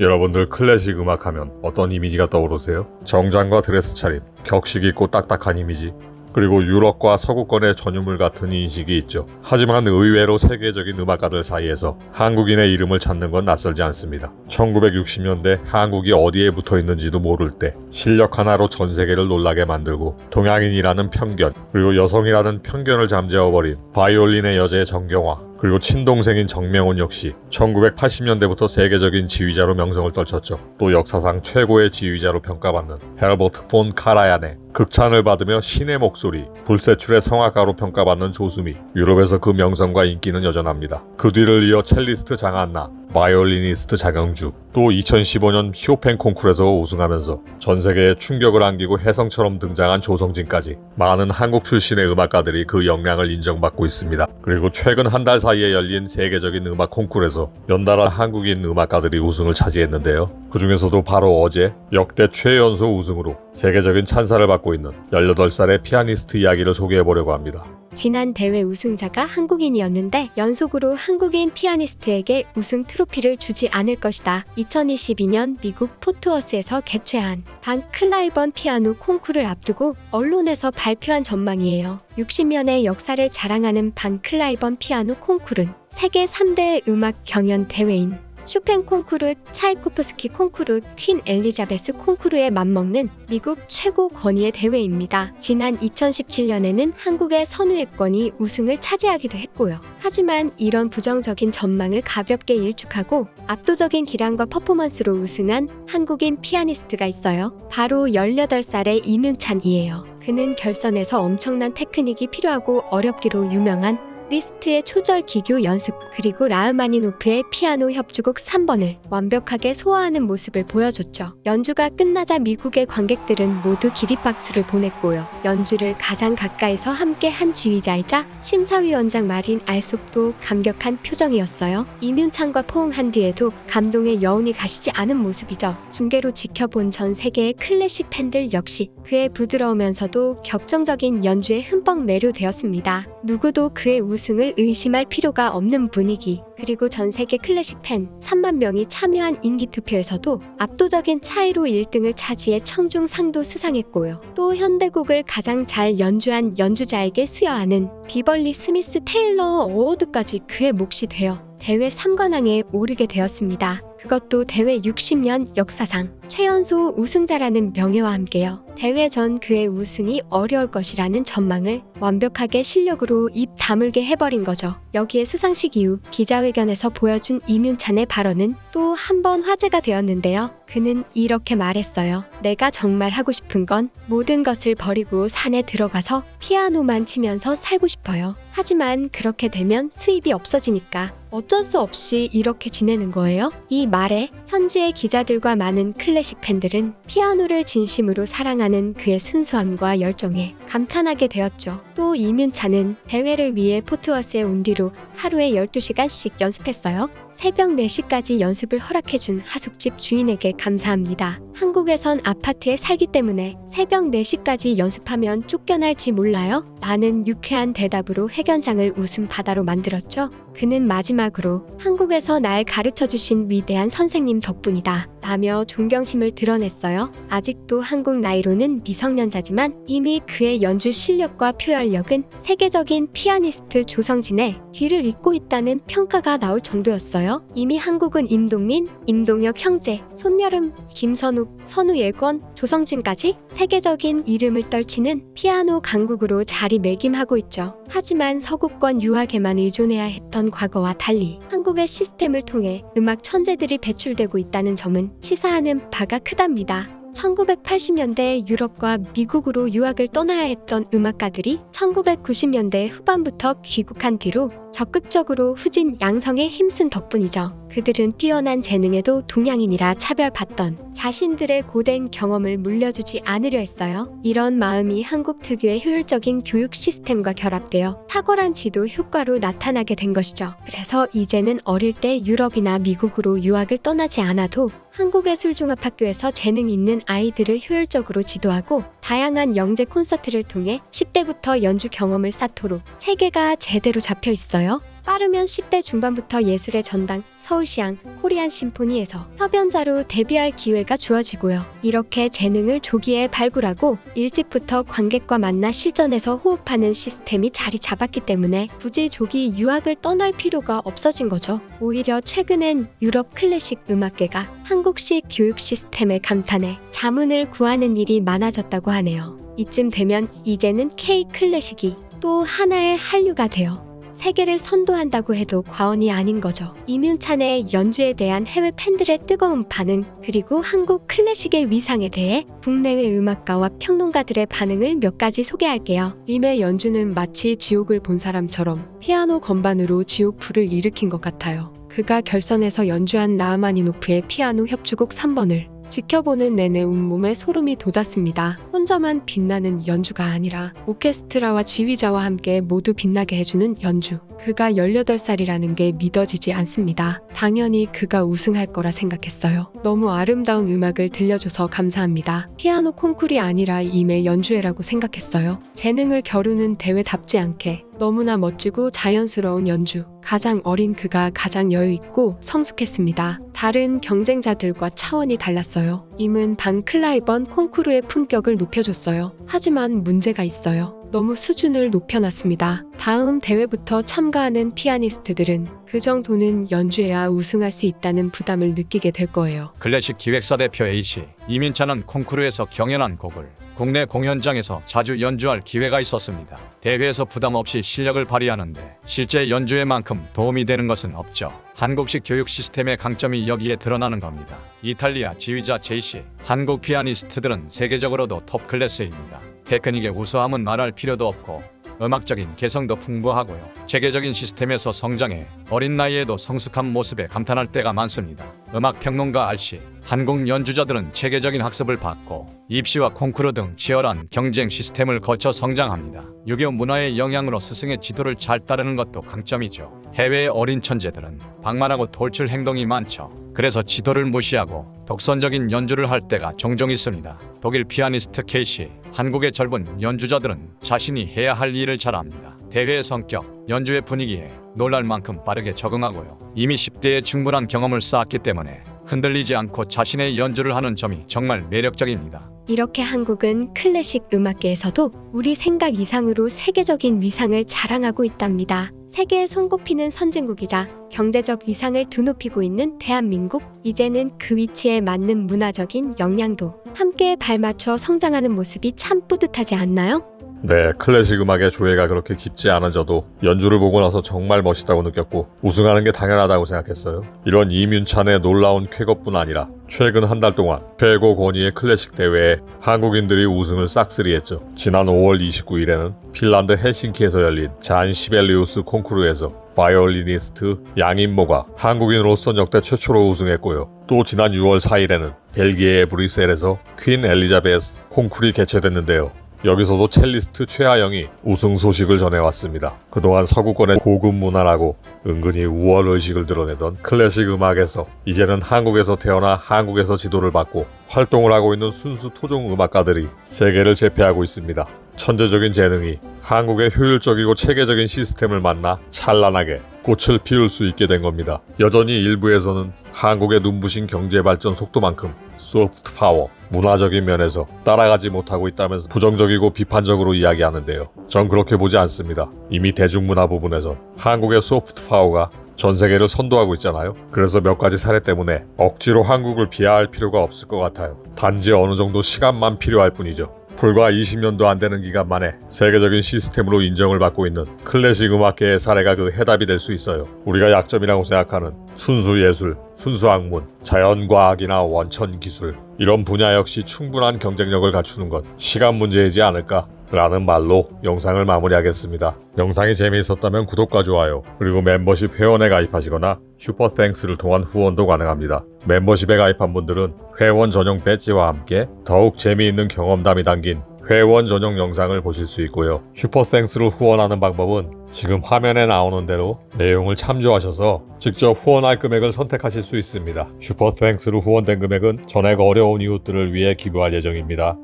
여러분들 클래식 음악 하면 어떤 이미지가 떠오르세요? 정장과 드레스 차림, 격식 있고 딱딱한 이미지, 그리고 유럽과 서구권의 전유물 같은 인식이 있죠. 하지만 의외로 세계적인 음악가들 사이에서 한국인의 이름을 찾는 건 낯설지 않습니다. 1960년대 한국이 어디에 붙어 있는지도 모를 때 실력 하나로 전 세계를 놀라게 만들고 동양인이라는 편견 그리고 여성이라는 편견을 잠재워버린 바이올린의 여제 정경화 그리고 친동생인 정명훈 역시 1980년대부터 세계적인 지휘자로 명성을 떨쳤죠. 또 역사상 최고의 지휘자로 평가받는 헤르버트 폰 카라얀의 극찬을 받으며 신의 목소리, 불세출의 성악가로 평가받는 조수미, 유럽에서 그 명성과 인기는 여전합니다. 그 뒤를 이어 첼리스트 장한나, 바이올리니스트 장영주, 또 2015년 쇼팽 콩쿠르에서 우승하면서 전 세계에 충격을 안기고 혜성처럼 등장한 조성진까지 많은 한국 출신의 음악가들이 그 역량을 인정받고 있습니다. 그리고 최근 한 달 사이에 열린 세계적인 음악 콩쿠르에서 연달아 한국인 음악가들이 우승을 차지했는데요. 그 중에서도 바로 어제 역대 최연소 우승으로 세계적인 찬사를 받고 있는 18살의 피아니스트 이야기를 소개해 보려고 합니다. 지난 대회 우승자가 한국인이었는데 연속으로 한국인 피아니스트에게 우승 트로 피를 주지 않을 것이다. 2022년 미국 포트워스에서 개최한 반 클라이번 피아노 콩쿠르를 앞두고 언론에서 발표한 전망이에요. 60년의 역사를 자랑하는 반 클라이번 피아노 콩쿠르는 세계 3대 음악 경연 대회인 쇼팽 콩쿠르, 차이코프스키 콩쿠르, 퀸 엘리자베스 콩쿠르에 맞먹는 미국 최고 권위의 대회입니다. 지난 2017년에는 한국의 선우회권이 우승을 차지하기도 했고요. 하지만 이런 부정적인 전망을 가볍게 일축하고 압도적인 기량과 퍼포먼스로 우승한 한국인 피아니스트가 있어요. 바로 18살의 이문찬이에요. 그는 결선에서 엄청난 테크닉이 필요하고 어렵기로 유명한 리스트의 초절 기교 연습 그리고 라흐마니노프의 피아노 협주곡 3번을 완벽하게 소화하는 모습을 보여줬죠. 연주가 끝나자 미국의 관객들은 모두 기립박수를 보냈고요. 연주를 가장 가까이서 함께 한 지휘자이자 심사위원장 마린 알속도 감격한 표정이었어요. 이윤창과 포옹한 뒤에도 감동의 여운이 가시지 않은 모습이죠. 중계로 지켜본 전 세계의 클래식 팬들 역시 그의 부드러우면서도 격정적인 연주에 흠뻑 매료되었습니다. 누구도 그의 우승을 의심할 필요가 없는 분위기, 그리고 전 세계 클래식 팬 3만 명이 참여한 인기 투표에서도 압도적인 차이로 1등을 차지해 청중상도 수상했고요. 또 현대곡을 가장 잘 연주한 연주자에게 수여하는 비벌리 스미스 테일러 어워드까지 그의 몫이 되어 대회 3관왕에 오르게 되었습니다. 그것도 대회 60년 역사상 최연소 우승자라는 명예와 함께요. 대회 전 그의 우승이 어려울 것이라는 전망을 완벽하게 실력으로 입 다물게 해버린 거죠. 여기에 수상식 이후 기자회견에서 보여준 이문찬의 발언은 또 한 번 화제가 되었는데요. 그는 이렇게 말했어요. 내가 정말 하고 싶은 건 모든 것을 버리고 산에 들어가서 피아노만 치면서 살고 싶어요. 하지만 그렇게 되면 수입이 없어지니까 어쩔 수 없이 이렇게 지내는 거예요. 이 말에 현지의 기자들과 많은 클 래식 팬들은 피아노를 진심으로 사랑하는 그의 순수함과 열정에 감탄하게 되었죠. 또 이문찬은 대회를 위해 포트워스에 온 뒤로 하루에 12시간씩 연습했어요. 새벽 4시까지 연습을 허락해준 하숙집 주인에게 감사합니다. 한국에선 아파트에 살기 때문에 새벽 4시까지 연습하면 쫓겨날지 몰라요? 라는 유쾌한 대답으로 회견장을 웃음 바다로 만들었죠. 그는 마지막으로 한국에서 날 가르쳐 주신 위대한 선생님 덕분이다. 라며 존경심을 드러냈어요. 아직도 한국 나이로는 미성년자지만 이미 그의 연주 실력과 표현력은 세계적인 피아니스트 조성진의 뒤를 잇고 있다는 평가가 나올 정도였어요. 이미 한국은 임동민, 임동혁 형제, 손여름, 김선욱, 선우예권, 조성진까지 세계적인 이름을 떨치는 피아노 강국으로 자리 매김하고 있죠. 하지만 서구권 유학에만 의존해야 했던 과거와 달리 한국의 시스템을 통해 음악 천재들이 배출되고 있다는 점은 시사하는 바가 크답니다. 1980년대 유럽과 미국으로 유학을 떠나야 했던 음악가들이 1990년대 후반부터 귀국한 뒤로 적극적으로 후진 양성에 힘쓴 덕분이죠. 그들은 뛰어난 재능에도 동양인이라 차별받던 자신들의 고된 경험을 물려주지 않으려 했어요. 이런 마음이 한국 특유의 효율적인 교육 시스템과 결합되어 탁월한 지도 효과로 나타나게 된 것이죠. 그래서 이제는 어릴 때 유럽이나 미국으로 유학을 떠나지 않아도 한국의 술종합학교에서 재능 있는 아이들을 효율적으로 지도하고 다양한 영재 콘서트를 통해 10대부터 연주 경험을 쌓도록 체계가 제대로 잡혀 있어요. 빠르면 10대 중반부터 예술의 전당, 서울시향, 코리안 심포니에서 협연자로 데뷔할 기회가 주어지고요. 이렇게 재능을 조기에 발굴하고 일찍부터 관객과 만나 실전에서 호흡하는 시스템이 자리 잡았기 때문에 굳이 조기 유학을 떠날 필요가 없어진 거죠. 오히려 최근엔 유럽 클래식 음악계가 한국식 교육 시스템에 감탄해 자문을 구하는 일이 많아졌다고 하네요. 이쯤 되면 이제는 K 클래식이 또 하나의 한류가 되어 세계를 선도한다고 해도 과언이 아닌 거죠. 이문찬의 연주에 대한 해외 팬들의 뜨거운 반응, 그리고 한국 클래식의 위상에 대해 국내외 음악가와 평론가들의 반응을 몇 가지 소개할게요. 임의 연주는 마치 지옥을 본 사람처럼 피아노 건반으로 지옥불을 일으킨 것 같아요. 그가 결선에서 연주한 라흐마니노프의 피아노 협주곡 3번을 지켜보는 내내 온몸에 소름이 돋았습니다. 혼자만 빛나는 연주가 아니라 오케스트라와 지휘자와 함께 모두 빛나게 해주는 연주. 그가 18살이라는 게 믿어지지 않습니다. 당연히 그가 우승할 거라 생각했어요. 너무 아름다운 음악을 들려줘서 감사합니다. 피아노 콩쿨이 아니라 임의 연주회라고 생각했어요. 재능을 겨루는 대회답지 않게 너무나 멋지고 자연스러운 연주. 가장 어린 그가 가장 여유있고 성숙했습니다. 다른 경쟁자들과 차원이 달랐어요. 임은 반 클라이번 콩쿠르의 품격을 높여줬어요. 하지만 문제가 있어요. 너무 수준을 높여놨습니다. 다음 대회부터 참가하는 피아니스트들은 그 정도는 연주해야 우승할 수 있다는 부담을 느끼게 될 거예요. 클래식 기획사 대표 A씨 이민찬은 콩쿠르에서 경연한 곡을 국내 공연장에서 자주 연주할 기회가 있었습니다. 대회에서 부담 없이 실력을 발휘하는데 실제 연주회만큼 도움이 되는 것은 없죠. 한국식 교육 시스템의 강점이 여기에 드러나는 겁니다. 이탈리아 지휘자 제이씨 한국 피아니스트들은 세계적으로도 톱 클래스입니다. 테크닉의 우수함은 말할 필요도 없고 음악적인 개성도 풍부하고요. 체계적인 시스템에서 성장해 어린 나이에도 성숙한 모습에 감탄할 때가 많습니다. 음악 평론가 알씨 한국 연주자들은 체계적인 학습을 받고 입시와 콩쿠르 등 치열한 경쟁 시스템을 거쳐 성장합니다. 유교 문화의 영향으로 스승의 지도를 잘 따르는 것도 강점이죠. 해외의 어린 천재들은 방만하고 돌출 행동이 많죠. 그래서 지도를 무시하고 독선적인 연주를 할 때가 종종 있습니다. 독일 피아니스트 케이시 한국의 젊은 연주자들은 자신이 해야 할 일을 잘합니다. 대회의 성격, 연주의 분위기에 놀랄 만큼 빠르게 적응하고요. 이미 10대에 충분한 경험을 쌓았기 때문에 흔들리지 않고 자신의 연주를 하는 점이 정말 매력적입니다. 이렇게 한국은 클래식 음악계에서도 우리 생각 이상으로 세계적인 위상을 자랑하고 있답니다. 세계에 손꼽히는 선진국이자 경제적 위상을 드높이고 있는 대한민국. 이제는 그 위치에 맞는 문화적인 역량도 함께 발맞춰 성장하는 모습이 참 뿌듯하지 않나요? 네, 클래식 음악의 조예가 그렇게 깊지 않아져도 연주를 보고 나서 정말 멋있다고 느꼈고 우승하는 게 당연하다고 생각했어요. 이런 이윤찬의 놀라운 쾌거뿐 아니라 최근 한 달 동안 최고 권위의 클래식 대회에 한국인들이 우승을 싹쓸이했죠. 지난 5월 29일에는 핀란드 헬싱키에서 열린 잔 시벨리우스 콩쿠르에서 바이올리니스트 양인모가 한국인으로서 역대 최초로 우승했고요. 또 지난 6월 4일에는 벨기에의 브뤼셀에서 퀸 엘리자베스 콩쿠르이 개최됐는데요. 여기서도 첼리스트 최하영이 우승 소식을 전해왔습니다. 그동안 서구권의 고급 문화라고 은근히 우월 의식을 드러내던 클래식 음악에서 이제는 한국에서 태어나 한국에서 지도를 받고 활동을 하고 있는 순수 토종 음악가들이 세계를 제패하고 있습니다. 천재적인 재능이 한국의 효율적이고 체계적인 시스템을 만나 찬란하게 꽃을 피울 수 있게 된 겁니다. 여전히 일부에서는 한국의 눈부신 경제 발전 속도만큼 소프트 파워, 문화적인 면에서 따라가지 못하고 있다면서 부정적이고 비판적으로 이야기하는데요. 전 그렇게 보지 않습니다. 이미 대중문화 부분에서 한국의 소프트 파워가 전 세계를 선도하고 있잖아요. 그래서 몇 가지 사례 때문에 억지로 한국을 비하할 필요가 없을 것 같아요. 단지 어느 정도 시간만 필요할 뿐이죠. 불과 20년도 안 되는 기간 만에 세계적인 시스템으로 인정을 받고 있는 클래식 음악계의 사례가 그 해답이 될 수 있어요. 우리가 약점이라고 생각하는 순수 예술, 순수 학문, 자연과학이나 원천 기술 이런 분야 역시 충분한 경쟁력을 갖추는 건 시간 문제이지 않을까 라는 말로 영상을 마무리하겠습니다. 영상이 재미있었다면 구독과 좋아요 그리고 멤버십 회원에 가입하시거나 슈퍼땡스를 통한 후원도 가능합니다. 멤버십에 가입한 분들은 회원 전용 배지와 함께 더욱 재미있는 경험담이 담긴 회원 전용 영상을 보실 수 있고요. 슈퍼땡스를 후원하는 방법은 지금 화면에 나오는 대로 내용을 참조하셔서 직접 후원할 금액을 선택하실 수 있습니다. 슈퍼땡스로 후원된 금액은 전액 어려운 이웃들을 위해 기부할 예정입니다.